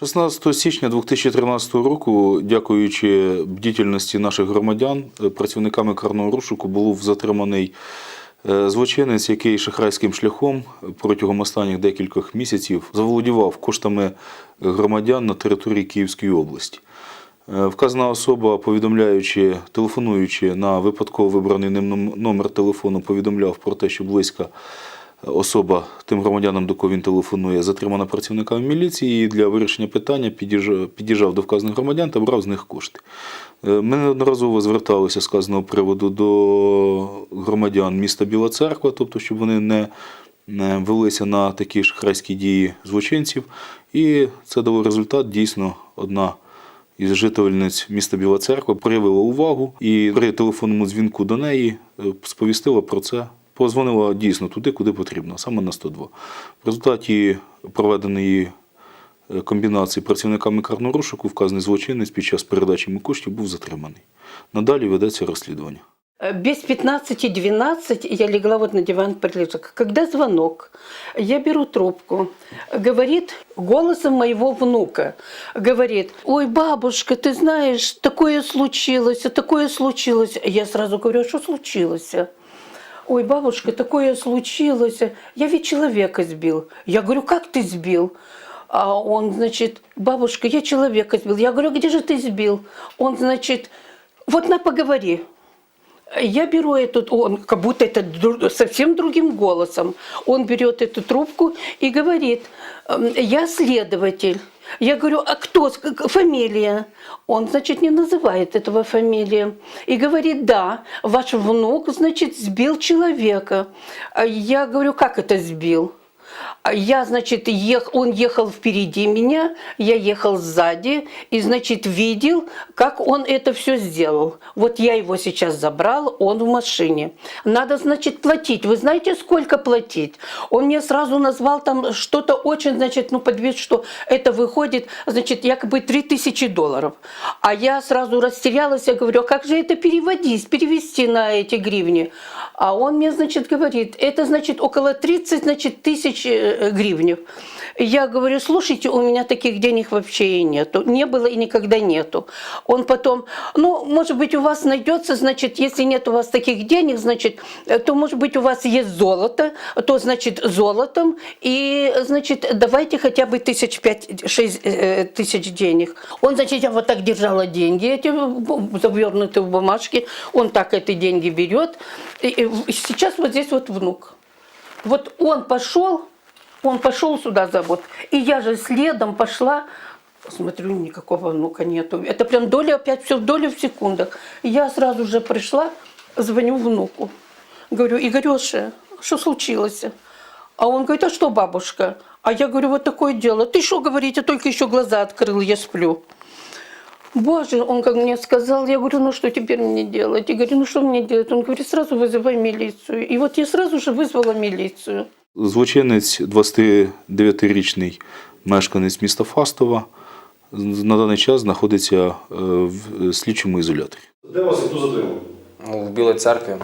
16 січня 2013 року, дякуючи бдітельності наших громадян, е, працівниками карного розшуку був затриманий е, злочинець, який шахрайським шляхом протягом останніх декількох місяців заволодівав коштами громадян на території Київської області. Е, Вказана особа, повідомляючи, телефонуючи на випадково вибраний ним номер телефону, повідомляв про те, що близька особа тим громадянам, до кого він телефонує, затримана працівниками міліції і для вирішення питання під'їжджав, до вказаних громадян та брав з них кошти. Е, Ми неодноразово зверталися з сказаного приводу до громадян міста Біла Церква, тобто, щоб вони не велися на такі шахрайські дії злочинців. І це дало результат. Дійсно, одна із жительниць міста Біла Церква проявила увагу і при телефонному дзвінку до неї е, сповістила про це. Позвонила дійсно туди, куди потрібно, саме на 102. В результаті проведеної е, комбінації працівниками карного розшуку вказаний злочинець під час передачі йому коштів був затриманий. Надалі ведеться розслідування. Э, Без 15-12 я легла вот на диван подлежак. Когда звонок, я беру трубку, говорит голосом моего внука, говорит, ой, бабушка, ты знаешь, такое случилось, такое случилось. Я сразу говорю, что случилось? Ой, бабушка, такое случилось. Я ведь человека сбил. Я говорю, как ты сбил? А он, значит, бабушка, я человека сбил. Я говорю, где же ты сбил? Он, значит, вот на поговори. Я беру эту, он как будто это дру- совсем другим голосом. Он берет эту трубку и говорит, «Эм, я следователь. Я говорю, а кто, с- к- фамилия? Он, значит, не называет этого фамилии. И говорит, да, ваш внук, значит, сбил человека. А Я говорю, как это сбил? Я, значит, ех, он ехал впереди меня, я ехал сзади, и, значит, видел, как он это все сделал. Вот я его сейчас забрал, он в машине. Надо, значит, платить. Вы знаете, сколько платить? Он мне сразу назвал там что-то очень, значит, ну, под вид, что это выходит, значит, якобы 3000 долларов. А я сразу растерялась, я говорю, а как же это переводить, перевести на эти гривни? А он мне, значит, говорит, это, значит, около 30, значит, тысяч э, гривнев. Я говорю, слушайте, у меня таких денег вообще и нету. Не было и никогда нету. Он потом, ну, может быть, у вас найдется, значит, если нет у вас таких денег, значит, э, то, может быть, у вас есть золото, то, значит, золотом, и, значит, давайте хотя бы тысяч пять, шесть э, тысяч денег. Он, значит, я вот так держала деньги, эти завернутые в бумажки, он так эти деньги берет. И, и сейчас вот здесь вот внук. Вот он пошел, он пошел сюда за вот, и я же следом пошла, смотрю, никакого внука нету. Это прям доля, опять все в долю в секундах. Я сразу же пришла, звоню внуку. Говорю, Игореша, что случилось? А он говорит, а что, бабушка? А я говорю, вот такое дело. Ты что, говорить, я только еще глаза открыл, я сплю. Боже, он как мне сказал, я говорю, ну что теперь мне делать? Я говорю, ну что мне делать? Он говорит, сразу вызывай милицию. И вот я сразу же вызвала милицию. Злочинець, 29-річний мешканець міста Фастова, на даний час знаходиться е, в слідчому ізоляторі. Де вас і хто затримав? Ну, в Білій церкві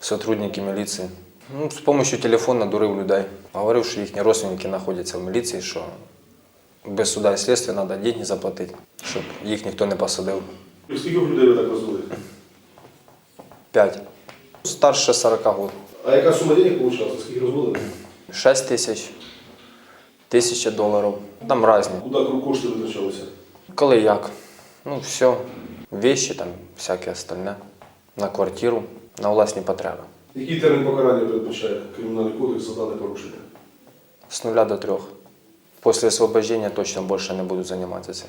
сотрудники міліції. Ну, з допомогою телефону дурив людей. Говорив, що їхні родственники знаходяться в міліції, що без суда і слідства треба деньги заплатити, щоб їх ніхто не посадив. Скільки людей ви так розвели? П'ять. Старше 40 років. А яка сума денег вийшла? Скільки розвели? 6 тисяч, тисяча доларів. Там різні. Куди кошти витрачалися? Коли як. Ну, все. Вещи там, всяке остальне. На квартиру, на власні потреби. Який термін покарання передбачає кримінальний кодекс за дане порушення? З нуля до трьох. Після освобождення точно більше не буду займатися цим.